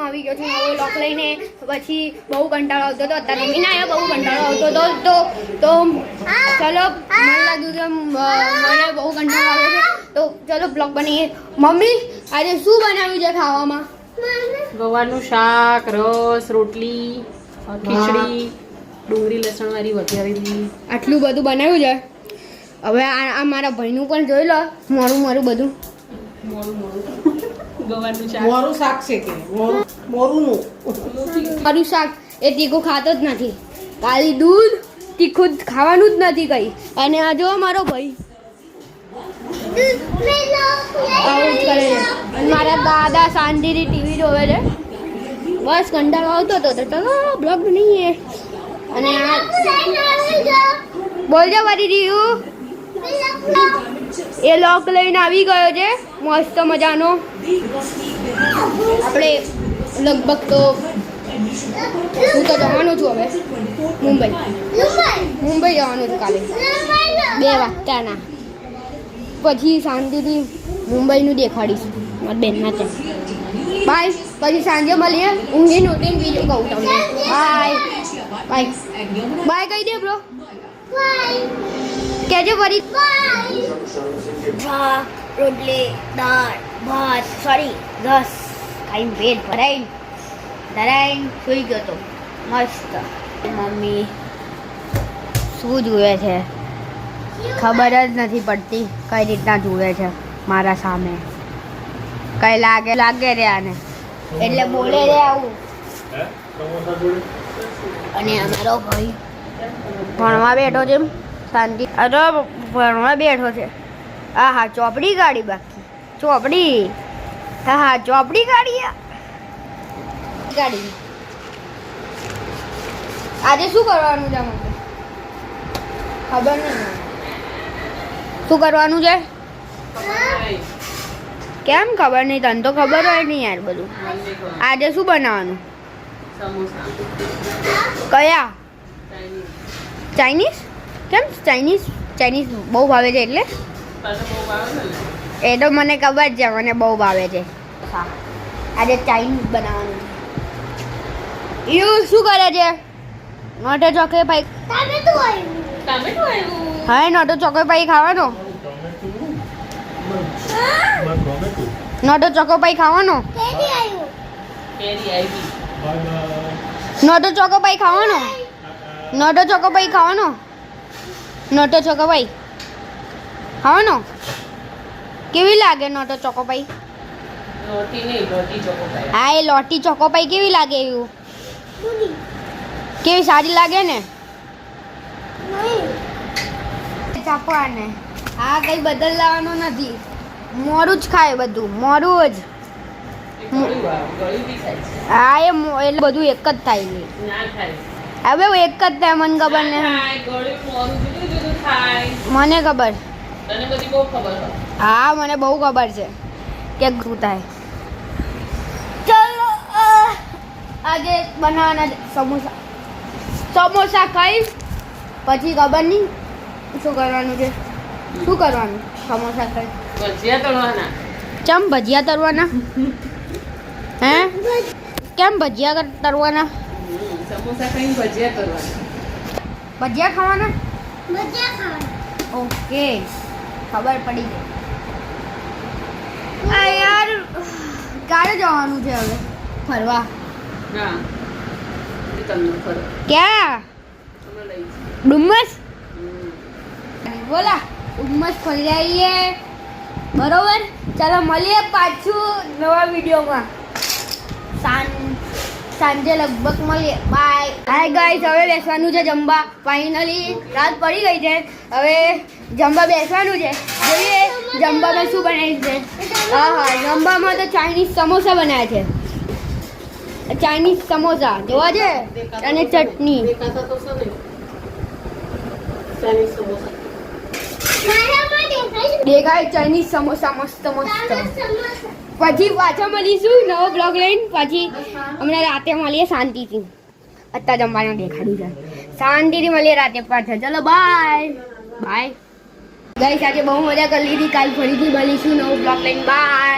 હું આવી ગયો છું નવો લોક લઈને. પછી બહુ કંટાળો આવતો હતો. અત્યારે મમ્મી ના આવ્યો બહુ કંટાળો આવતો હતો. તો તો ચલો મને લાગ્યું કે મને બહુ કંટાળો આવ્યો છે. તો ચલો બ્લોગ બનાવીએ. મમ્મી આજે શું બનાવ્યું છે ખાવામાં? ગવારનું શાક રસ રોટલી ખીચડી ડુંગળી લસણ વાળી વઘારેલી. આટલું બધું બનાવ્યું છે? હવે આ આ મારા ભાઈનું પણ જોઈ લો. મારું મારું બધું. મોરું મોરું ગવારનું શાક? મોરું શાક છે કે? મોરું મોરુંનું. મારું શાક એ તીખું ખાતો જ નથી. કાલી દૂધ તીખું જ ખાવાનું જ નથી કઈ. અને આ જો મારો ભાઈ. આવું જ કરે છે. મારા દાદા શાંતિથી ટીવી જોવે છે. બસ કંટાળો આવતો હતો તો ચલો બ્લોગ નહીં અને આ બોલજો મારી રીયું. એ લોક લઈને આવી ગયો છે. મસ્ત મજાનો. આપણે લગભગ તો હું તો જવાનું છું હવે. મુંબઈ. મુંબઈ જવાનું છું કાલે. બે વાગતાના. પછી શાંતિથી મુંબઈનું દેખાડીશ. મારી બેનના ત્યાં બાય પછી સાંજે મળીએ. ઊંઘી નોટીને બીજું કહું તમને. બાય બાય બાય કહી દે બ્રો કેજો ફરી શાક રોટલી દાળ ભાત સોરી રસ. ખાઈને પેટ ભરાઈને ધરાઈને સૂઈ ગયો તો. મસ્ત. મમ્મી શું જુએ છે? ખબર જ નથી પડતી કઈ રીતના જુએ છે મારા સામે. કઈ લાગે લાગે રે આને. એટલે બોલે રે આવું. અને અમારો ભાઈ ભણવા બેઠો છે શાંતિ. અરે ભણવા બેઠો છે. હા હા ચોપડી ગાડી બાકી. ચોપડી? હા હા ચોપડી ગાડી ગાડી. આજે શું કરવાનું છે મને ખબર નહીં શું કરવાનું છે? કેમ ખબર નહીં? તને તો ખબર હોય નહીં યાર બધું. આજે શું બનાવવાનું? કયા? ચાઇનીઝ? કેમ? ચાઇનીઝ ચાઇનીઝ બહુ ભાવે છે એટલે? તને બહુ ભાવે છે ને એ તો મને ખબર છે મને બહુ ભાવે છે. હા. આજે ચાઇનીઝ બનાવવાનું યુ એવું શું કરે છે? નોટો ચોકે ભાઈ હા નોટો ચોકે ભાઈ ખાવાનો? નોટો ચોકો પાઈ ખાવાનો? નોટો ચોકો પાઈ ખાવાનો? નોટો ચોકો પાઈ ખાવાનો? નોટો ચોકો ભાઈ. હા નો કેવી લાગે નોટો ચોકો ભાઈ? હા એ લોટી ચોકો ભાઈ કેવી લાગે એવું? કેવી સારી લાગે ને? ચાપવાને આ કઈ બદલાવાનું નથી. મોરું જ ખાય બધું મોરું જ. હા એ મો- એટલે બધું એક જ થાય હવે એક જ થાય મને ખબર ને મને ખબર. તને બધી બહુ ખબર હા મને બહુ ખબર છે. કે શું થાય? ચલો આજે બનાવવાના સમોસા. સમોસા ખાઈ પછી ખબર નહીં શું કરવાનું છે. શું કરવાનું? સમોસા ખાઈ ભજીયા તળવાના. ચમ ભજીયા તળવાના? હે? કેમ ભજીયા તળવાના? સમોસા ખાઈને ભજીયા તળવાના. ભજીયા ખાવાના? ઓકે. ખબર પડી ગઈ. આ યાર ક્યારે જવાનું છે હવે. ફરવા. ક્યાં? ડુમ્મસ? બોલા ડુમ્મસ ફરી આવીએ. બરોબર? ચાલો મળીએ પાછું નવા વિડીયોમાં. સાંજ. સાંજે લગભગ મળીએ. બાય હાય ગાઈસ હવે બેસવાનું છે જમવા ફાઇનલી રાત પડી ગઈ છે. હવે જમવા બેસવાનું છે. જોઈએ જમવામાં શું બનાવ્યું છે. હા હા જમવામાં તો ચાઇનીઝ સમોસા બનાવ્યા છે. ચાઇનીઝ સમોસા જોવા છે? અને ચટણી. ચાઇનીઝ સમોસા. દેખાય ચાઇનીઝ સમોસા મસ્ત મસ્ત. પછી પાછા મળીશું નવો બ્લોગ લઈને. પછી હમણાં રાતે મળીએ, શાંતિથી. અત્યારે જમવાનું દેખાડી છે. શાંતિથી મળીએ રાતે પાછા. ચલો બાય બાય ગઈ સાથે બહુ મજા કરી લીધી. કાલ ફરીથી મળીશું નવો બ્લોગ લઈને. બાય